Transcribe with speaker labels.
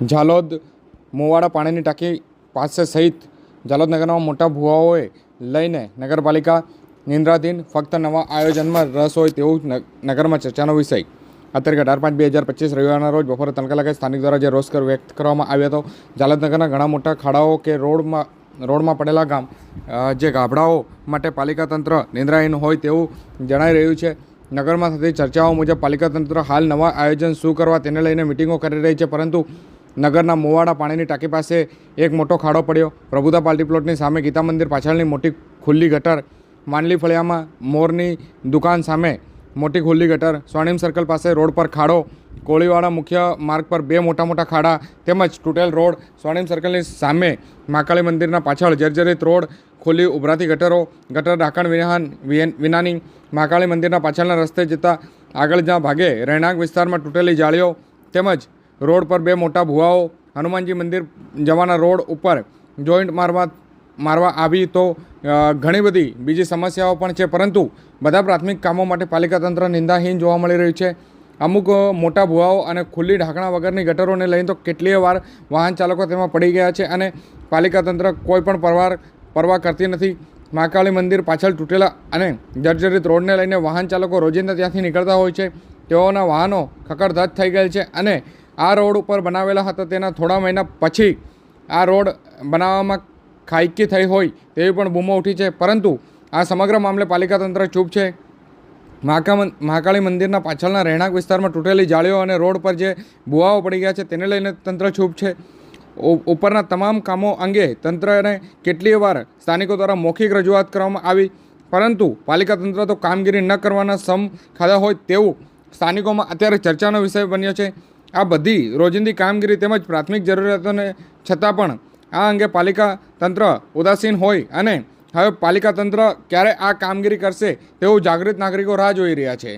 Speaker 1: ઝાલોદ મોવાડા પાણીની ટાંકી પાસે સહિત ઝાલોદ નગરમાં મોટા ભૂવાઓએ લઈને નગરપાલિકા નિંદ્રાધીન ફક્ત નવા આયોજનમાં રસ હોય તેવું નગરમાં ચર્ચાનો વિષય. અત્યારે અઢાર પાંચ બે હજાર પચીસ રવિવારના રોજ બપોરે ત્રણ કલાકે સ્થાનિક દ્વારા જે રોષ વ્યક્ત કરવામાં આવ્યો હતો, ઝાલોદ નગરના ઘણા મોટા ખાડાઓ કે રોડમાં રોડમાં પડેલા ગામ જે ગાભડાઓ માટે પાલિકા તંત્ર નિંદ્રાહીન હોય તેવું જણાઈ રહ્યું છે. નગરમાં થતી ચર્ચાઓ મુજબ પાલિકા તંત્ર હાલ નવા આયોજન શું કરવા તેને લઈને મિટિંગો કરી રહી છે, પરંતુ નગરના મોવાડા પાણીની ટાંકી પાસે એક મોટો ખાડો પડ્યો. પ્રભુતા પાર્ટી પ્લોટની સામે ગીતા મંદિર, પાછળની મોટી ખુલ્લી ગટર માંડલી ફળિયામાં મોરની દુકાન સામે મોટી ખુલ્લી ગટર, સ્વર્ણિમ સર્કલ પાસે રોડ પર ખાડો, કોળીવાડા મુખ્ય માર્ગ પર બે મોટા મોટા ખાડા તેમજ તૂટેલ રોડ, સ્વર્ણિમ સર્કલની સામે મહાકાળી મંદિરના પાછળ જર્જરિત રોડ, ખુલ્લી ઉભરાતી ગટરો, ગટર ઢાંકણ વિહાન વિન- વિનાની મહાકાળી મંદિરના પાછળના રસ્તે જતા આગળ જ્યાં ભાગે રહેણાંક વિસ્તારમાં તૂટેલી જાળીઓ તેમજ રોડ પર બે મોટા ભુવાઓ હનુમાનજી મંદિર જવાના રોડ ઉપર જોઈન્ટ મારવા મારવા આવી તો ઘણી બધી બીજી સમસ્યાઓ પણ છે. પરંતુ બધા પ્રાથમિક કામો માટે પાલિકા તંત્ર નિંદાહીન જોવા મળી રહ્યું છે. અમુક મોટા ભુવાઓ અને ખુલ્લી ઢાંકણા વગરની ગટરોને લઈને તો કેટલીય વાર વાહન ચાલકો તેમાં પડી ગયા છે અને પાલિકા તંત્ર કોઈ પણ પરવાર, પરવા કરતી નથી. મહાકાળી મંદિર પાછળ તૂટેલા અને જર્જરિત રોડને લઈને વાહન ચાલકો રોજિંદા ત્યાંથી નીકળતા હોય છે. તેઓના વાહનો ખકડધજ થઈ ગયેલ છે અને આ રોડ ઉપર બનાવેલા હતા તેના થોડા મહિના પછી આ રોડ બનાવવામાં ખાઈકી થઈ હોય તેવી પણ બૂમો ઉઠી છે. પરંતુ આ સમગ્ર મામલે પાલિકા તંત્ર ચૂપ છે. મહાકા મહાકાળી મંદિરના પાછળના રહેણાંક વિસ્તારમાં તૂટેલી જાળીઓ અને રોડ પર જે ભૂવાઓ પડી ગયા છે તેને લઈને તંત્ર ચૂપ છે. ઉપરના તમામ કામો અંગે તંત્રને કેટલી વાર સ્થાનિકો દ્વારા મૌખિક રજૂઆત કરવામાં આવી, પરંતુ પાલિકા તંત્ર તો કામગીરી ન કરવાના સમ ખાધા હોય તેવું સ્થાનિકોમાં અત્યારે ચર્ચાનો વિષય બન્યો છે. આ બધી રોજિંદી કામગીરી તેમજ પ્રાથમિક જરૂરિયાતોને છતાં પણ આ અંગે પાલિકા તંત્ર ઉદાસીન હોય અને હવે પાલિકા તંત્ર ક્યારે આ કામગીરી કરશે તેવું જાગૃત નાગરિકો રાહ જોઈ રહ્યા છે.